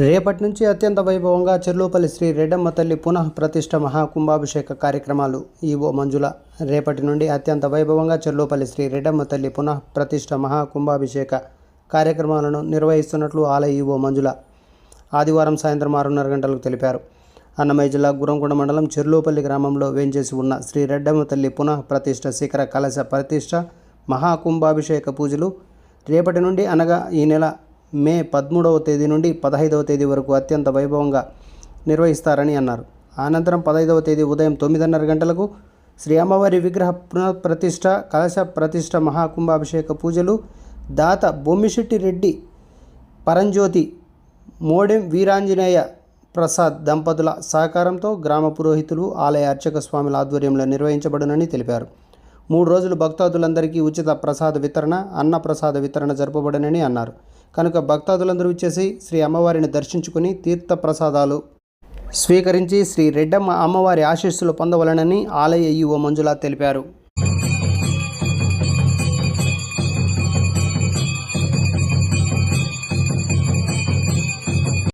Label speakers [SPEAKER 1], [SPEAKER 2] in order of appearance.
[SPEAKER 1] రేపటి నుంచి అత్యంత వైభవంగా చెర్లోపల్లి శ్రీ రెడ్డమ్మ తల్లి పునః ప్రతిష్ఠ మహాకుంభాభిషేక కార్యక్రమాలు. ఈవో మంజుల రేపటి నుండి అత్యంత వైభవంగా చెర్లోపల్లి శ్రీ రెడ్డమ్మ తల్లి పునః ప్రతిష్ఠ మహాకుంభాభిషేక కార్యక్రమాలను నిర్వహిస్తున్నట్లు ఆలయ ఈవో మంజుల ఆదివారం సాయంత్రం ఆరున్నర గంటలకు తెలిపారు. అన్నమయ్య జిల్లా గురంకొండ మండలం చెర్లోపల్లి గ్రామంలో వేంచేసి ఉన్న శ్రీ రెడ్డమ్మ తల్లి పునః ప్రతిష్ఠ శిఖర కలశ ప్రతిష్ఠ మహాకుంభాభిషేక పూజలు రేపటి నుండి అనగా ఈ నెల మే పదమూడవ తేదీ నుండి పదహైదవ తేదీ వరకు అత్యంత వైభవంగా నిర్వహిస్తారని అన్నారు. అనంతరం పదహైదవ తేదీ ఉదయం తొమ్మిదిన్నర గంటలకు శ్రీ అమ్మవారి విగ్రహ పునఃప్రతిష్ఠ కలశ ప్రతిష్ఠ మహాకుంభాభిషేక పూజలు దాత బొమ్మిశెట్టి రెడ్డి పరంజ్యోతి మోడెం వీరాంజనేయ ప్రసాద్ దంపతుల సహకారంతో గ్రామ పురోహితులు ఆలయ అర్చక స్వాముల ఆధ్వర్యంలో నిర్వహించబడునని తెలిపారు. మూడు రోజులు భక్తాదులందరికీ ఉచిత ప్రసాద వితరణ అన్న ప్రసాద వితరణ జరపబడనని అన్నారు. కనుక భక్తాదులందరూ ఇచ్చేసి శ్రీ అమ్మవారిని దర్శించుకుని తీర్థ ప్రసాదాలు స్వీకరించి శ్రీ రెడ్డమ్మ అమ్మవారి ఆశీస్సులు పొందవలనని ఆలయ ఈవో మంజుల తెలిపారు.